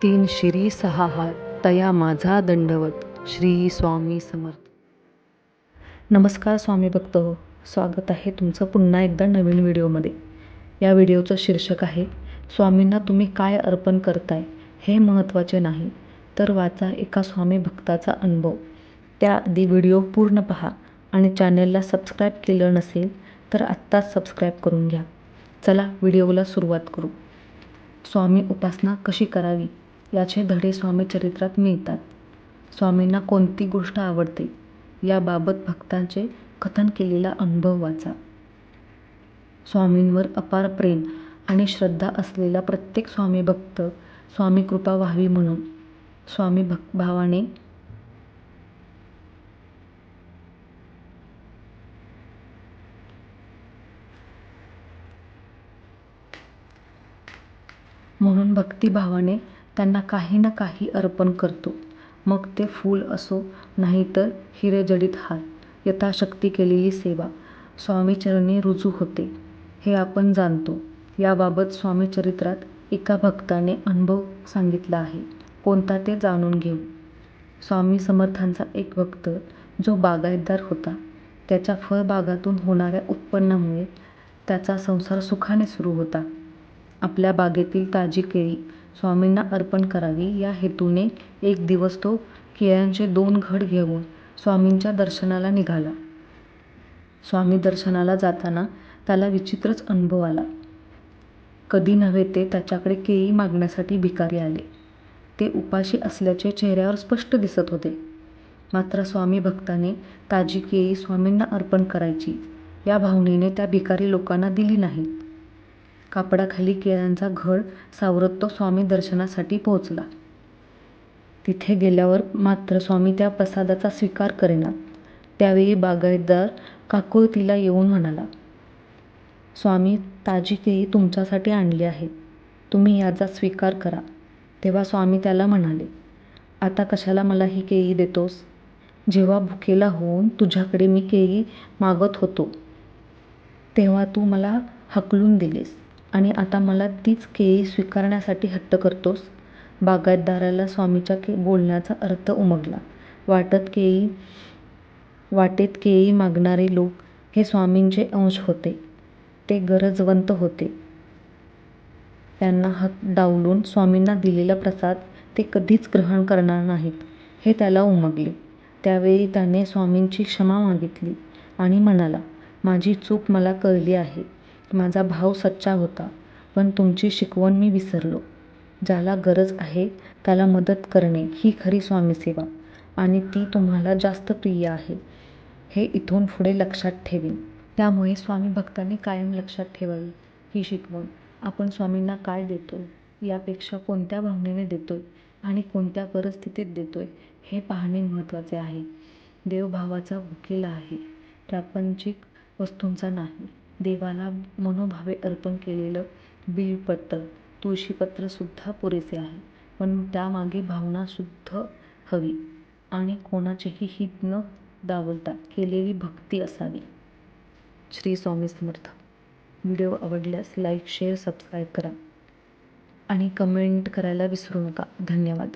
तीन शिरी सहा हार तया माझा दंडवत श्री स्वामी समर्थ. नमस्कार स्वामी भक्त हो स्वागत आहे तुमचं पुन्हा एकदा नवीन व्हिडिओमध्ये. या व्हिडिओचं शीर्षक आहे स्वामींना तुम्ही काय अर्पण करताय हे महत्त्वाचे नाही तर वाचा एका स्वामी भक्ताचा अनुभव. त्याआधी व्हिडिओ पूर्ण पहा आणि चॅनेलला सबस्क्राईब केलं नसेल तर आत्ताच सबस्क्राईब करून घ्या. चला व्हिडिओला सुरुवात करू. स्वामी उपासना कशी करावी? याचे धडे स्वामी चरित्रात मिळतात. स्वामींना कोणती गोष्ट आवडते? याबाबत भक्तांचे कथन केलेला अनुभव वाचा. स्वामींवर अपार प्रेम आणि श्रद्धा असलेला प्रत्येक स्वामी भक्त स्वामी कृपा व्हावी म्हणून स्वामी भक् भावाने म्हणून भक्तिभावाने त्यांना काही ना काही अर्पण करतो. मग ते फूल असो नाहीतर हिरेजडित हार यथाशक्ती केलेली सेवा. स्वामीचरणी रुजू होते. हे आपण जाणतो. याबाबत स्वामीचरित्रात एका भक्ताने अनुभव सांगितला आहे. कोणता ते जाणून घेऊ. स्वामी समर्थांचा एक भक्त जो बागायतदार होता. त्याच्या फळबागातून होणाऱ्या उत्पन्नामुळे त्याचा संसार सुखाने सुरू होता. आपल्या बागेतील ताजी केळी स्वामींना अर्पण करावी. या हेतूने एक दिवस तो केळ्यांचे दोन घड घेऊन स्वामींच्या दर्शनाला निघाला. स्वामी दर्शनाला जाताना त्याला विचित्रच अनुभव आला. कधी नव्हे ते त्याच्याकडे केळी मागण्यासाठी भिकारी आले. ते उपाशी असल्याचे चेहऱ्यावर स्पष्ट दिसत होते. मात्र स्वामी भक्ताने ताजी केळी स्वामींना अर्पण करायची या भावनेने त्या भिकारी लोकांना दिली नाहीत. कापडाखाली केळ्यांचा घड सावरत तो स्वामी दर्शनासाठी पोहोचला. तिथे गेल्यावर मात्र स्वामी त्या प्रसादाचा स्वीकार करेनात त्यावेळी बागायतदार काकुळतीला येऊन म्हणाला स्वामी ताजी केळी तुमच्यासाठी आणली आहेत तुम्ही याचा स्वीकार करा. तेव्हा स्वामी त्याला म्हणाले आता कशाला मला ही केळी देतोस? जेव्हा भुकेला होऊन तुझ्याकडे मी केळी मागत होतो तेव्हा तू मला हकलून दिलेस. आणि आता मला तीच केळी स्वीकारण्यासाठी हट्ट करतोस. बागायतदाराला स्वामीच्या के बोलण्याचा अर्थ उमगला. वाटत केळी वाटेत केळी मागणारे लोक हे स्वामींचे अंश होते. ते गरजवंत होते. त्यांना हात डावलून स्वामींना दिलेला प्रसाद ते कधीच ग्रहण करणार नाहीत हे त्याला उमगले. त्यावेळी त्याने स्वामींची क्षमा मागितली आणि म्हणाला माझी चूक मला कळली आहे. माझा भाव सच्चा होता पण तुमची शिकवण मी विसरलो. ज्याला गरज आहे त्याला मदत करणे ही खरी स्वामीसेवा आणि ती तुम्हाला जास्त प्रिय आहे हे इथून पुढे लक्षात ठेवीन. त्यामुळे स्वामी भक्तांनी कायम लक्षात ठेवावी ही शिकवण. आपण स्वामींना काय देतोय? यापेक्षा कोणत्या भावनेने देतो आहे आणि कोणत्या परिस्थितीत देतो आहे हे पाहणे महत्त्वाचे आहे. देव भावाचा आहे प्रापंचिक वस्तूंचा नाही. देवाला मनोभावे अर्पण केलेलं बिल्वपत्र तुळशीपत्रसुद्धा पुरेसे आहे. पण त्यामागे भावनासुद्धा हवी आणि कोणाचेही हित न दावलता केलेली भक्ती असावी. श्री स्वामी समर्थ. व्हिडिओ आवडल्यास लाईक शेअर सबस्क्राईब करा आणि कमेंट करायला विसरू नका. धन्यवाद.